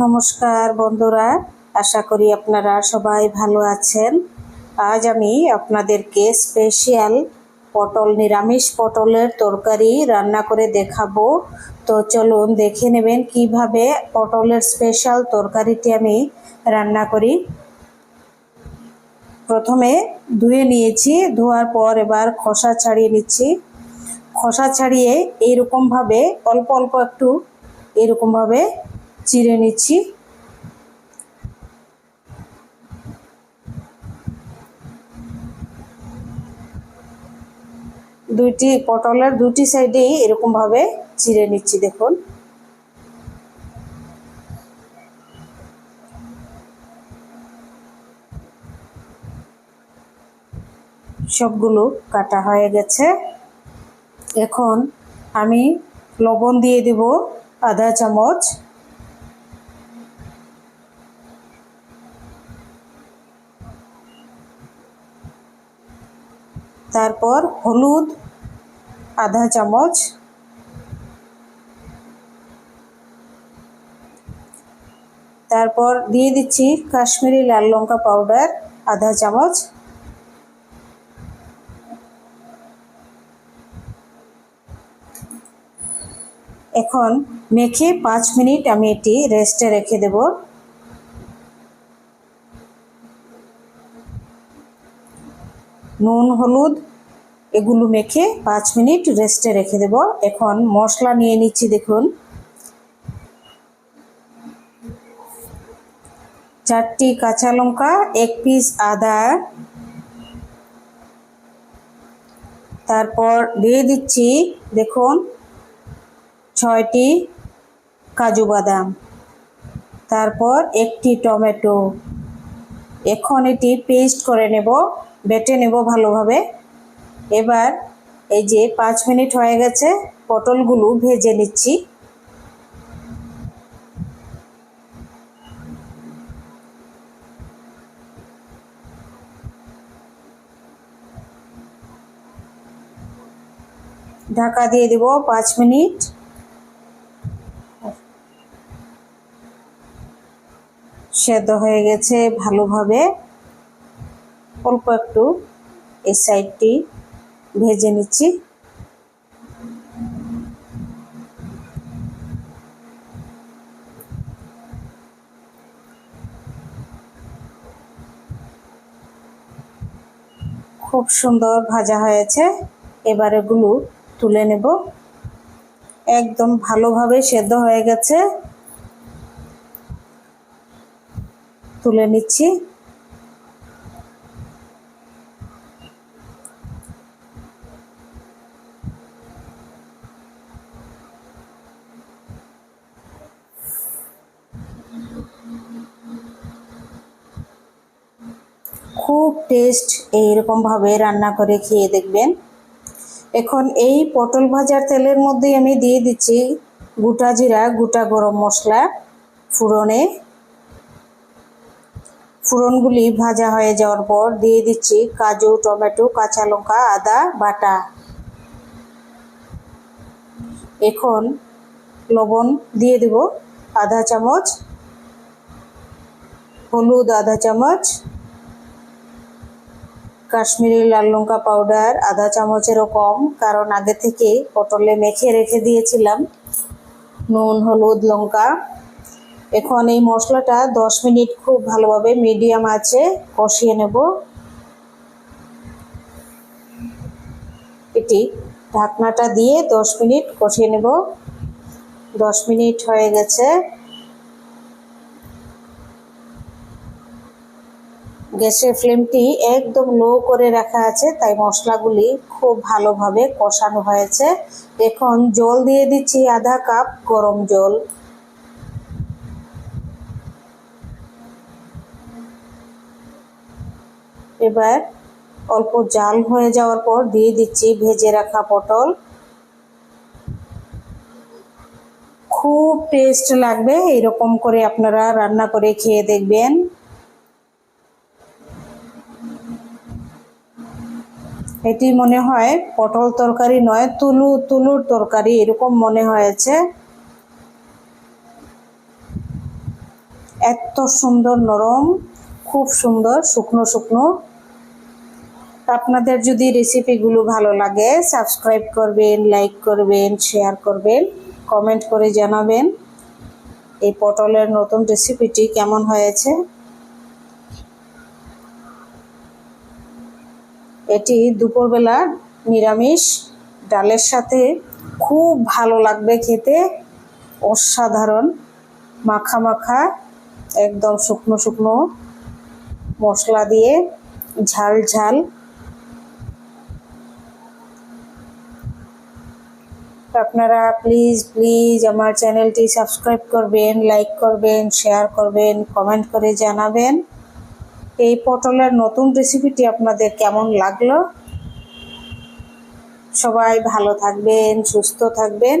নমস্কার বন্ধুরা, আশা করি আপনারা সবাই ভালো আছেন। আজ আমি আপনাদেরকে স্পেশাল পটল, নিরামিষ পটলের তরকারি রান্না করে দেখাবো। তো চলুন দেখে নেবেন কীভাবে পটলের স্পেশাল তরকারিটি আমি রান্না করি। প্রথমে ধুয়ে নিয়েছি, ধোয়ার পর এবার খোসা ছাড়িয়ে নিচ্ছি। খোসা ছাড়িয়ে এইরকমভাবে, অল্প অল্প একটু এরকমভাবে চিড়ে নিচ্ছি। দুইটি পটলের দুটি সাইডেই এরকমভাবে চিড়ে নিচ্ছি, দেখুন। সবগুলো কাটা হয়ে গেছে। এখন আমি লবণ দিয়ে দেব আধা চামচ। তারপর হলুদ, আধা চামচ। তারপর দিয়ে দিচ্ছি কাশ্মীরি লাল লঙ্কা পাউডার, আধা চামচ। এখন মেখে পাঁচ মিনিট আমি এটি রেস্টে রেখে দেব। নুন, হলুদ এগুলো মেখে পাঁচ মিনিট রেস্টে রেখে দেব। এখন মশলা নিয়ে নিচ্ছি, দেখুন। চারটি কাঁচা লঙ্কা, এক পিস আদা। তারপর দিয়ে দিচ্ছি, দেখুন, ছয়টি কাজু বাদাম। তারপর একটি টমেটো। এখন এটি পেস্ট করে নেব। বেটে নেব ভালোভাবে। এবার এই যে পাঁচ মিনিট হয়ে গেছে, পটলগুলো ভেজে নিচ্ছি। ঢাকা দিয়ে দেব পাঁচ মিনিট। সেদ্ধ হয়ে গেছে ভালোভাবে। অল্প একটু এই সাইডটি ভেজে নিচ্ছি। খুব সুন্দর ভাজা হয়েছে। এবার এগুলো তুলে নেব। একদম ভালোভাবে সেদ্ধ হয়ে গেছে। তুলে নিচ্ছি। খুব টেস্ট এইরকমভাবে রান্না করে খেয়ে দেখবেন। এখন এই পটল ভাজার তেলের মধ্যেই আমি দিয়ে দিচ্ছি গোটা জিরা, গোটা গরম মশলা ফুরনে ফুরনগুলি ভাজা হয়ে যাওয়ার পর দিয়ে দিচ্ছি কাজু, টমেটো, কাঁচা লঙ্কা, আদা, বাটা। এখন লবণ দিয়ে দেব আধা চামচ, হলুদ আধা চামচ কাশ্মীরি লাল লঙ্কা পাউডার আধা চামচেরও কম, কারণ আগে থেকে পটলে মেখে রেখে দিয়েছিলাম। নুন, হলুদ, লঙ্কা। এখন এই মশলাটা দশ মিনিট খুব ভালোভাবে মিডিয়াম আছে, কষিয়ে নেব। এটি ঢাকনাটা দিয়ে দশ মিনিট কষিয়ে নেব। দশ মিনিট হয়ে গেছে। গ্যাসের ফ্লেমটি একদম লো করে রাখা আছে, তাই মশলাগুলি খুব ভালোভাবে কষানো হয়েছে। এখন জল দিয়ে দিচ্ছি আধা কাপ গরম জল। এবার অল্প জাল হয়ে যাওয়ার পর দিয়ে দিচ্ছি ভেজে রাখা পটল। খুব টেস্ট লাগবে, এরকম করে আপনারা রান্না করে খেয়ে দেখবেন। এটি মনে হয় পটল তরকারি নয়, তুলু, তুলুর তরকারি এরকম মনে হয়েছে। এত সুন্দর নরম, খুব সুন্দর, শুকনো শুকনো। আপনাদের যদি রেসিপিগুলো ভালো লাগে সাবস্ক্রাইব করবেন লাইক করবেন শেয়ার করবেন কমেন্ট করে জানাবেন এই পটলের নতুন রেসিপিটি কেমন হয়েছে। এটি দুপুরবেলা নিরামিষ। ডালের সাথে খুব ভালো লাগবে খেতে। অসাধারণ। মাখা মাখা, একদম শুকনো শুকনো মশলা দিয়ে ঝাল ঝাল। আপনারা প্লিজ প্লিজ আমার চ্যানেলটি সাবস্ক্রাইব করবেন লাইক করবেন শেয়ার করবেন কমেন্ট করে জানাবেন। এই পটলের নতুন রেসিপিটি আপনাদের কেমন লাগল? সবাই ভালো থাকবেন সুস্থ থাকবেন।